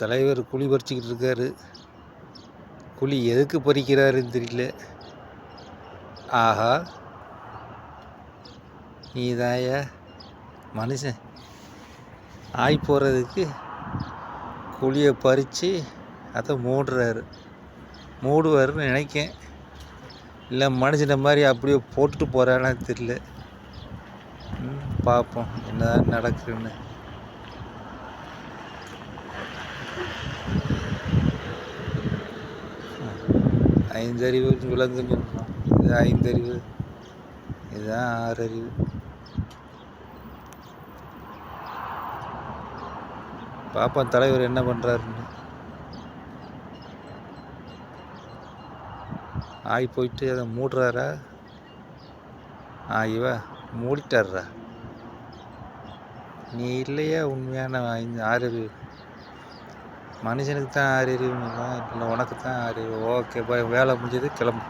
தலைவர் குழி பறிச்சிக்கிட்டு இருக்காரு. குழி எதுக்கு பறிக்கிறாருன்னு தெரியல. ஆஹா. நீதாயா மனுஷன். ஆய் போகிறதுக்கு குழியை பறித்து அதை மூடுறாரு. மூடுவாருன்னு நினைக்கேன். இல்லை மனுஷனை மாதிரி அப்படியே போட்டுட்டு போகிறான்னு தெரியல. ம், பார்ப்போம் என்னதான் நடக்குதுன்னு. ஐந்தறிவு விலங்குன்னு இது ஐந்தறிவு. இதுதான் ஆறறிவு. பாப்பா தலைவர் என்ன பண்ணுறாருன்னு ஆய் போயிட்டு அதை மூடுறாரா? ஆ இவ மூடிட்டாரா நீ இல்லையா உண்மையான ஐந்து ஆறறிவு? மனுஷனுக்கு தான் ஆறறிவு இல்லை உனக்கு தான் அறிவு. ஓகே பாய் வேலை முடிஞ்சது கிளம்பு.